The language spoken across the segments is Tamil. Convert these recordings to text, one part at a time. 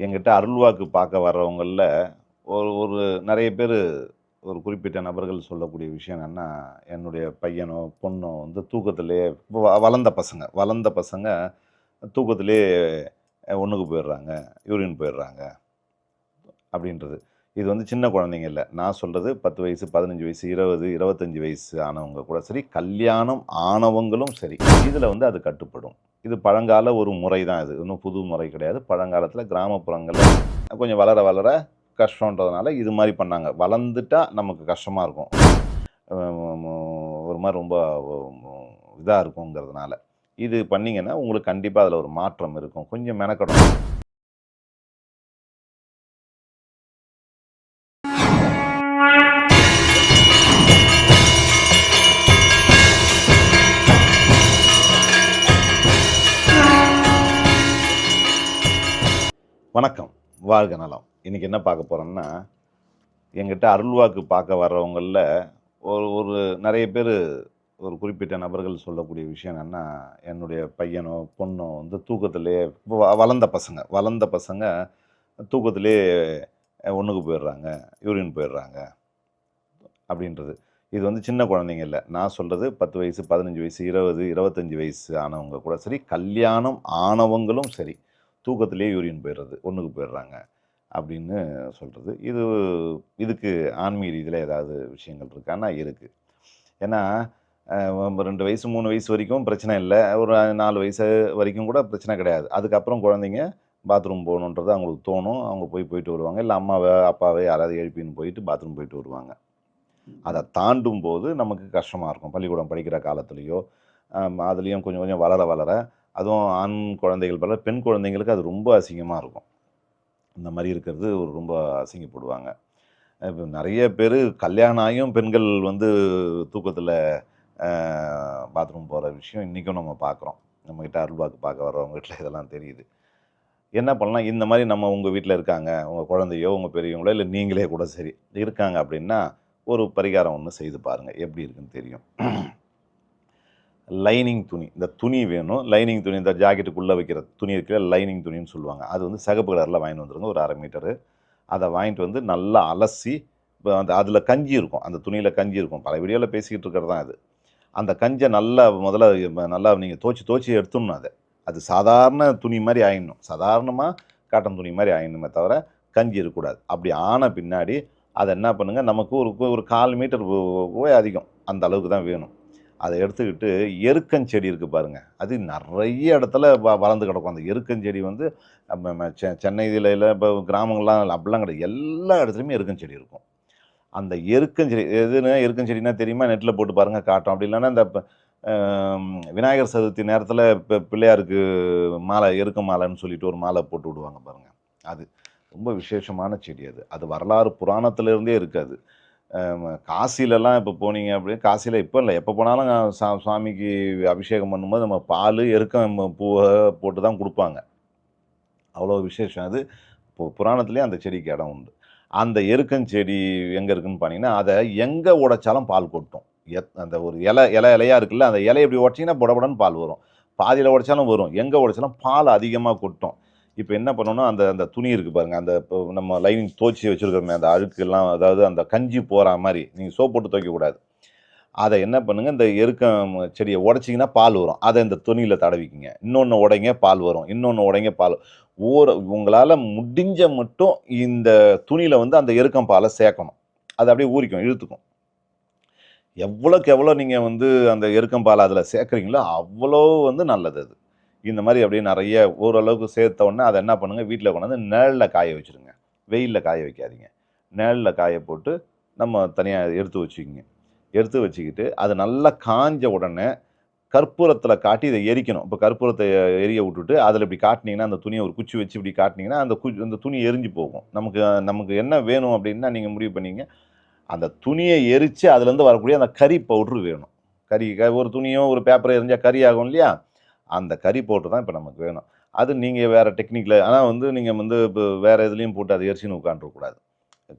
எங்கிட்ட அருள்வாக்கு பார்க்க வர்றவங்களில் ஒரு ஒரு நிறைய பேர் ஒரு குறிப்பிட்ட நபர்கள் சொல்லக்கூடிய விஷயம் என்னென்னா என்னுடைய பையனோ பொண்ணோ வந்து தூக்கத்திலே வ- வளர்ந்த பசங்க. வளர்ந்த பசங்க தூக்கத்திலே ஒன்றுக்கு போயிடுறாங்க யூரின் போயிடுறாங்க அப்படின்றது. இது வந்து சின்ன குழந்தைங்க இல்லை. நான் சொல்கிறது பத்து வயசு பதினஞ்சு வயசு இருபது இருபத்தஞ்சி வயசு ஆனவங்க கூட சரி கல்யாணம் ஆனவங்களும் சரி. இதில் வந்து அது கட்டுப்படும். இது பழங்கால ஒரு முறை தான் இது. இன்னும் புது முறை கிடையாது. பழங்காலத்தில் கிராமப்புறங்களில் கொஞ்சம் வளர வளர கஷ்டன்றதுனால இது மாதிரி பண்ணாங்க. வளர்ந்துட்டா நமக்கு கஷ்டமாக இருக்கும். ஒரு மாதிரி ரொம்ப இதாக இருக்குங்கிறதுனால இது பண்ணிங்கன்னா உங்களுக்கு கண்டிப்பாக அதில் ஒரு மாற்றம் இருக்கும். கொஞ்சம் மெனக்கடணும். வணக்கம். வாழ்க நலம். இன்றைக்கி என்ன பார்க்க போறோம்னா எங்கிட்ட அருள்வாக்கு பார்க்க வர்றவங்களில் ஒரு ஒரு நிறைய பேர் ஒரு குறிப்பிட்ட நபர்கள் சொல்லக்கூடிய விஷயம் என்னென்னா என்னுடைய பையனோ பொண்ணோ வந்து தூக்கத்திலே வ- வளர்ந்த பசங்க. வளர்ந்த பசங்க தூக்கத்திலே ஒன்றுக்கு போயிடுறாங்க யூரின் போயிடுறாங்க அப்படின்றது. இது வந்து சின்ன குழந்தைங்க இல்லை. நான் சொல்கிறது பத்து வயசு பதினஞ்சு வயசு இருபது இருபத்தஞ்சி வயசு ஆனவங்க கூட சரி கல்யாணம் ஆனவங்களும் சரி. தூக்கத்திலே யூரின் போயிடுறது ஒன்றுக்கு போயிடுறாங்க அப்படின்னு சொல்கிறது இது இதுக்கு ஆன்மீக ரீதியில் ஏதாவது விஷயங்கள் இருக்கான்னா இருக்குது ஏன்னா ரெண்டு வயசு மூணு வயசு வரைக்கும் பிரச்சனை இல்லை. ஒரு நாலு வயசு வரைக்கும் கூட பிரச்சனை கிடையாது. அதுக்கப்புறம் குழந்தைங்க பாத்ரூம் போகணுன்றது அவங்களுக்கு தோணும். அவங்க போய் போயிட்டு வருவாங்க. இல்லை அம்மாவை அப்பாவை யாராவது எழுப்பின்னு போயிட்டு பாத்ரூம் போயிட்டு வருவாங்க. அதை தாண்டும் போது நமக்கு கஷ்டமாக இருக்கும். பள்ளிக்கூடம் படிக்கிற காலத்துலேயோ அதுலேயும் கொஞ்சம் கொஞ்சம் வளர வளர அதுவும் ஆண் குழந்தைகள் பல பெண் குழந்தைங்களுக்கு அது ரொம்ப அசிங்கமாக இருக்கும். இந்த மாதிரி இருக்கிறது ஒரு ரொம்ப அசிங்கப்படுவாங்க. இப்போ நிறைய பேர் கல்யாணம் ஆகியும் பெண்கள் வந்து தூக்கத்தில் பாத்ரூம் போகிற விஷயம் இன்றைக்கும் நம்ம பார்க்குறோம் நம்மக்கிட்ட அருள்பாக்கு பார்க்க வர்றவங்க வீட்டில் இதெல்லாம் தெரியுது. என்ன பண்ணலாம்? இந்த மாதிரி நம்ம உங்கள் வீட்டில் இருக்காங்க. உங்கள் குழந்தையோ உங்கள் பெரியவங்களோ இல்லை நீங்களே கூட சரி இருக்காங்க அப்படின்னா ஒரு பரிகாரம் ஒன்று செய்து பாருங்கள் எப்படி இருக்குன்னு தெரியும். லைனிங் துணி. இந்த துணி வேணும். லைனிங் துணி இந்த ஜாக்கெட்டுக்குள்ளே வைக்கிற துணி இருக்கிற லைனிங் துணின்னு சொல்லுவாங்க. அது வந்து சிகப்பு கலரில் வாங்கிட்டு வந்துருங்க. ஒரு அரை மீட்டரு. அதை வாங்கிட்டு வந்து நல்லா அலசி இப்போ அந்த அதில் கஞ்சி இருக்கும். அந்த துணியில் கஞ்சி இருக்கும். பல வீடியோவில் பேசிக்கிட்டு இருக்கிறது தான் அது. அந்த கஞ்சை நல்லா முதல்ல நல்லா நீங்கள் தோச்சி தோச்சி எடுத்துடணும் அதை. அது சாதாரண துணி மாதிரி ஆயிடணும். சாதாரணமாக காட்டன் துணி மாதிரி ஆயிடணுமே தவிர கஞ்சி இருக்கக்கூடாது. அப்படி ஆன பின்னாடி அதை என்ன பண்ணுங்கள் நமக்கு ஒரு ஒரு கால் மீட்டர் போய் அதிகம். அந்த அளவுக்கு தான் வேணும். அதை எடுத்துக்கிட்டு எருக்கஞ்செடி இருக்குது பாருங்கள் அது நிறைய இடத்துல வ வளர்ந்து கிடக்கும். அந்த எருக்கஞ்செடி வந்து செ சென்னை இதில் இல்லை இப்போ கிராமங்கள்லாம் அப்படிலாம் கிடையாது. எல்லா இடத்துலையுமே எருக்கஞ்செடி இருக்கும். அந்த எருக்கஞ்செடி எதுன்னு எருக்கஞ்செடினா தெரியுமா? நெட்டில் போட்டு பாருங்கள் காட்டும். அப்படி இல்லைன்னா இந்த விநாயகர் சதுர்த்தி நேரத்தில் இப்போ பிள்ளையாருக்கு மாலை எருக்க மாலைன்னு சொல்லிட்டு ஒரு மாலை போட்டு விடுவாங்க பாருங்கள் அது ரொம்ப விசேஷமான செடி அது. அது வரலாறு புராணத்திலேருந்தே இருக்காது காசிலெல்லாம் இப்போ போனீங்க அப்படின்னு காசியில் இப்போ இல்லை. எப்போ போனாலும் சா சுவாமிக்கு அபிஷேகம் பண்ணும்போது நம்ம பால் எருக்கம் பூவை போட்டு தான் கொடுப்பாங்க. அவ்வளோ விசேஷம். அது இப்போ புராணத்துலேயே அந்த செடிக்கு இடம் உண்டு. அந்த எருக்கஞ்செடி எங்கே இருக்குன்னு பார்த்தீங்கன்னா அதை எங்கே உடைச்சாலும் பால் கொட்டும். எத் அந்த ஒரு இலை இலை இலையாக இருக்குல்ல அந்த இலையை இப்படி உடச்சிங்கன்னா புடபடன்னு பால் வரும். பாதியில் உடைச்சாலும் வரும். எங்கே உடைச்சாலும் பால் அதிகமாக கொட்டும். இப்போ என்ன பண்ணணும் அந்த அந்த துணி இருக்குது பாருங்க. அந்த இப்போ நம்ம லைனிங் துவச்சி வச்சுருக்கோமே அந்த அழுக்கெல்லாம் அதாவது அந்த கஞ்சி போகிற மாதிரி நீங்கள் சோப் போட்டு துவைக்கக்கூடாது. அதை என்ன பண்ணுங்கள் இந்த எருக்கம் செடியை உடைச்சிங்கன்னா பால் வரும். அதை இந்த துணியில் தடவிக்கிங்க. இன்னொன்று உடைங்க பால் வரும். இன்னொன்று உடைங்க பால் ஓர உங்களால் முடிஞ்ச மட்டும் இந்த துணியில் வந்து அந்த எருக்கம் பாலை சேர்க்கணும். அது அப்படியே ஊறிக்கும் இழுத்துக்கும். எவ்வளோக்கு எவ்வளோ நீங்கள் வந்து அந்த எருக்கம் பாலை அதில் சேர்க்குறீங்களோ அவ்வளோ வந்து நல்லது அது. இந்த மாதிரி அப்படியே நிறைய ஓரளவுக்கு சேர்த்த உடனே அதை என்ன பண்ணுங்கள் வீட்டில் கொண்டாந்து நிழலில் காய வச்சுருங்க. வெயிலில் காய வைக்காதீங்க. நிழலில் காய போட்டு நம்ம தனியாக எடுத்து வச்சுக்கிங்க. எடுத்து வச்சுக்கிட்டு அது நல்லா காஞ்ச உடனே கற்பூரத்தில் காட்டி இதை எரிக்கணும். இப்போ கற்பூரத்தை எரிய விட்டுட்டு அதில் இப்படி காட்டினீங்கன்னா அந்த துணியை ஒரு குச்சி வச்சு இப்படி காட்டினீங்கன்னா அந்த கு அந்த துணி எரிஞ்சு போகும். நமக்கு நமக்கு என்ன வேணும் அப்படின்னா நீங்கள் முடிவு பண்ணிங்க. அந்த துணியை எரித்து அதுலேருந்து வரக்கூடிய அந்த கறி பவுட்ரு வேணும். கறி க- ஒரு துணியோ ஒரு பேப்பரை எரிஞ்சால் கறி ஆகும் இல்லையா? அந்த கறி போட்டு தான் இப்போ நமக்கு வேணும். அது நீங்கள் வேறு டெக்னிக்கில் ஆனால் வந்து நீங்கள் வந்து இப்போ வேறு இதுலேயும் போட்டு அதை எரிச்சின்னு உட்காந்துருக்கூடாது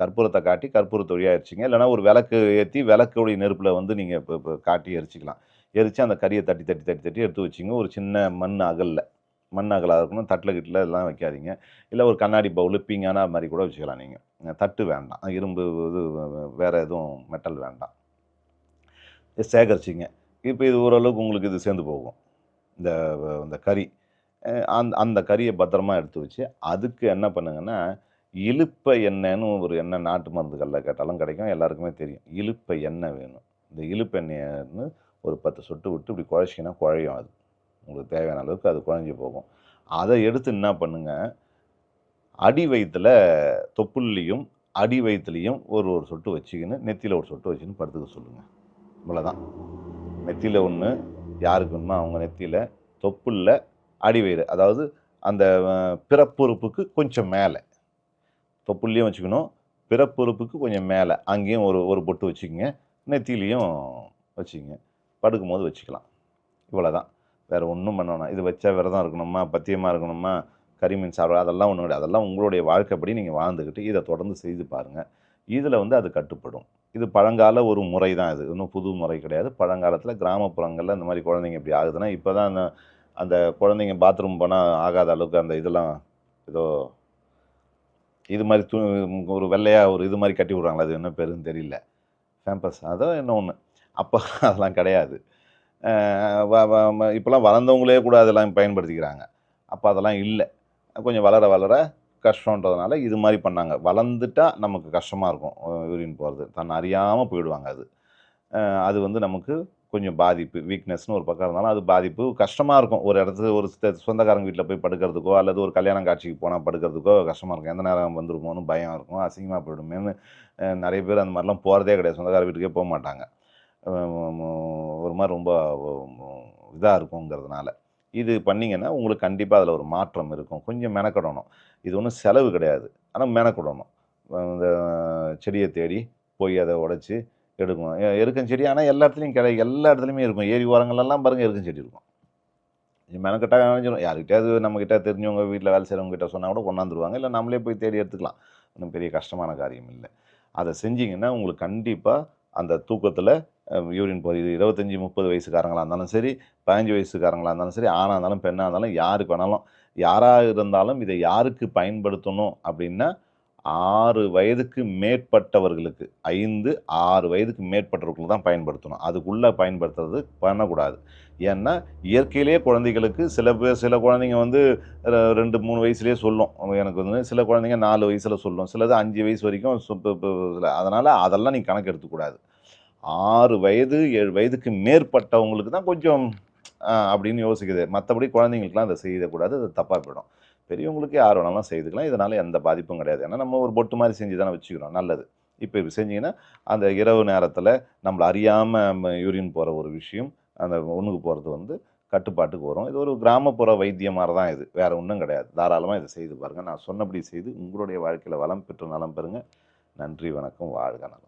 கற்பூரத்தை காட்டி கற்பூரத்தை வழியாக எரிச்சிங்க. இல்லைனா ஒரு விளக்கு ஏற்றி விளக்குடைய நெருப்பில் வந்து நீங்கள் இப்போ இப்போ காட்டி எரிச்சிக்கலாம். எரித்து அந்த கறியை தட்டி தட்டி தட்டி தட்டி எடுத்து வச்சிங்க. ஒரு சின்ன மண் அகலில் மண் அகலாக இருக்கணும். தட்டில் கிட்டில் எல்லாம் வைக்காதீங்க. இல்லை ஒரு கண்ணாடி பவுலு பீங்கானா மாதிரி கூட வச்சுக்கலாம் நீங்கள் தட்டு வேண்டாம். இரும்பு இது வேறு எதுவும் மெட்டல் வேண்டாம். சேகரிச்சிங்க. இப்போ இது ஓரளவுக்கு உங்களுக்கு இது சேர்ந்து போகும். இந்த இந்த கறி. அந்த அந்த கறியை பத்திரமா எடுத்து வச்சு அதுக்கு என்ன பண்ணுங்கன்னா இலுப்பை எண்ணெய்னு ஒரு எண்ணெய் நாட்டு மருந்துகளில் கேட்டாலும் கிடைக்கும் எல்லாருக்குமே தெரியும். இழுப்ப எண்ணெய் வேணும். இந்த இழுப்ப எண்ணெய்னு ஒரு பத்து சொட்டு விட்டு இப்படி குழச்சிங்கன்னா குழையும் அது. உங்களுக்கு தேவையான அளவுக்கு அது குழஞ்சி போகும். அதை எடுத்து என்ன பண்ணுங்கள் அடி வயிற்றில் தொப்புள்லேயும் அடி வயிற்றுலையும் ஒரு ஒரு சொட்டு வச்சுக்கின்னு நெத்தியில் ஒரு சொட்டு வச்சுன்னு படுத்துக்க சொல்லுங்கள் இவ்வளோதான் நெத்தியில் ஒன்று யாருக்கு வேணுமோ அவங்க நெத்தியில் தொப்புளில் அடிவயிறு அதாவது அந்த பிறப்புறுப்புக்கு கொஞ்சம் மேலே. தொப்புள்லேயும் வச்சுக்கணும் பிறப்புறுப்புக்கு கொஞ்சம் மேலே. அங்கேயும் ஒரு ஒரு பொட்டு வச்சுக்கோங்க. நெத்திலையும் வச்சுக்கோங்க. படுக்கும்போது வச்சுக்கலாம். இவ்வளோதான் வேறு ஒன்றும் பண்ண வேணாம். இது வச்சா விரதம் இருக்கணுமா? பத்தியமாக இருக்கணுமா? கரிமீன் சாப்பிட அதெல்லாம் ஒன்றும் கிடையாது. அதெல்லாம் உங்களுடைய வாழ்க்கைப்படி நீங்கள் வாழ்ந்துக்கிட்டு இதை தொடர்ந்து செய்து பாருங்கள் இதில் வந்து அது கட்டுப்படும். இது பழங்கால ஒரு முறை தான் இது. இன்னும் புது முறை கிடையாது. பழங்காலத்தில் கிராமப்புறங்களில் இந்த மாதிரி குழந்தைங்க இப்படி ஆகுதுன்னா இப்போ தான் அந்த அந்த குழந்தைங்க பாத்ரூம் போனால் ஆகாத அளவுக்கு அந்த இதெல்லாம் ஏதோ இது மாதிரி து ஒரு வெள்ளையாக ஒரு இது மாதிரி கட்டி விட்றாங்களா? அது என்ன பேருன்னு தெரியல. ஃபேம்பஸ் அதோ என்ன ஒன்று அப்போ அதெல்லாம் கிடையாது. இப்போலாம் வளர்ந்தவங்களே கூட அதெல்லாம் பயன்படுத்திக்கிறாங்க. அப்போ அதெல்லாம் இல்லை. கொஞ்சம் வளர வளர கஷ்டன்றதுனால இது மாதிரி பண்ணாங்க. வளர்ந்துட்டா நமக்கு கஷ்டமாக இருக்கும் யூரின் போகிறது தன்னை அறியாமல் போயிடுவாங்க அது. அது வந்து நமக்கு கொஞ்சம் பாதிப்பு வீக்னஸ்னு ஒரு பக்கம் இருந்தாலும் அது பாதிப்பு. கஷ்டமாக இருக்கும். ஒரு இடத்துல ஒரு சொந்தக்காரங்க வீட்டில் போய் படுக்கிறதுக்கோ அல்லது ஒரு கல்யாணம் காட்சிக்கு போனால் படுக்கிறதுக்கோ கஷ்டமாக இருக்கும். எந்த நேரம் வந்துருமோன்னு பயம் இருக்கும். அசிங்கமாக போயிடுமேன்னு நிறைய பேர் அந்த மாதிரிலாம் போகிறதே கிடையாது. சொந்தக்கார வீட்டுக்கே போக மாட்டாங்க. ஒரு மாதிரி ரொம்ப இதாக இருக்குங்கிறதுனால இது பண்ணிங்கன்னா உங்களுக்கு கண்டிப்பாக அதில் ஒரு மாற்றம் இருக்கும். கொஞ்சம் மெனக்கிடணும். இது ஒன்றும் செலவு கிடையாது. ஆனால் மெனக்கிடணும். இந்த செடியை தேடி போய் அதை உடைச்சி எடுக்கணும். இருக்கும் எருக்கன் செடி ஆனால் எல்லா இடத்துலையும் கிடை எல்லா இடத்துலையுமே இருக்கும். ஏரி ஓரங்கள்லாம் பாருங்கள் எருக்கன் செடி இருக்கும். இது மெனக்கட்டாக நினைச்சிடும் நம்மக்கிட்ட தெரிஞ்சவங்க வீட்டில் வேலை செய்கிறவங்க கிட்ட சொன்னால் கூட கொண்டாந்துருவாங்க. இல்லை நம்மளே போய் தேடி எடுத்துக்கலாம். ஒன்றும் பெரிய கஷ்டமான காரியம் இல்லை. அதை செஞ்சீங்கன்னா உங்களுக்கு கண்டிப்பாக அந்த தூக்கத்தில் யூரின் போகுது இது இருபத்தஞ்சி முப்பது வயசுக்காரங்களாக இருந்தாலும் சரி பதினஞ்சு வயசுக்காரங்களாக இருந்தாலும் சரி ஆணாக இருந்தாலும் பெண்ணாக இருந்தாலும் யாருக்கு வேணாலும் யாராக இருந்தாலும் இதை யாருக்கு பயன்படுத்தணும் அப்படின்னா ஆறு வயதுக்கு மேற்பட்டவர்களுக்கு ஐந்து ஆறு வயதுக்கு மேற்பட்டவர்களுக்கு தான் பயன்படுத்தணும். அதுக்குள்ளே பயன்படுத்துறது பண்ணக்கூடாது. ஏன்னா இயற்கையிலேயே குழந்தைகளுக்கு சில பேர் சில குழந்தைங்க வந்து ரெண்டு மூணு வயசுலேயே சொல்லும். எனக்கு வந்து சில குழந்தைங்க நாலு வயசில் சொல்லும். சிலது அஞ்சு வயசு வரைக்கும் சு- அதனால் அதெல்லாம் நீ கணக்கு எடுத்துக்கூடாது. ஆறு வயது ஏழு வயதுக்கு மேற்பட்டவங்களுக்கு தான் கொஞ்சம் அப்படின்னு யோசிக்குது. மற்றபடி குழந்தைங்களுக்குலாம் அதை செய்யக்கூடாது. அது தப்பாக போயிடும். பெரியவங்களுக்கு யார் வேணாலும் செய்துக்கலாம். இதனால் எந்த பாதிப்பும் கிடையாது. ஏன்னா நம்ம ஒரு பொட்டு மாதிரி செஞ்சு தானே வச்சுக்கிறோம். நல்லது. இப்போ இப்படி செஞ்சீங்கன்னா அந்த இரவு நேரத்தில் நம்மளை அறியாமல் யூரின் போகிற ஒரு விஷயம் அந்த ஒன்றுக்கு போகிறது வந்து கட்டுப்பாட்டுக்கு வரும். இது ஒரு கிராமப்புற வைத்தியம் மாதிரி தான் இது. வேறு ஒன்றும் கிடையாது. தாராளமாக இதை செய்து பாருங்கள் நான் சொன்னபடி செய்து உங்களுடைய வாழ்க்கையில் வளம் பெற்று நலம் பெறுங்க. நன்றி வணக்கம். வாழ்க நலம்.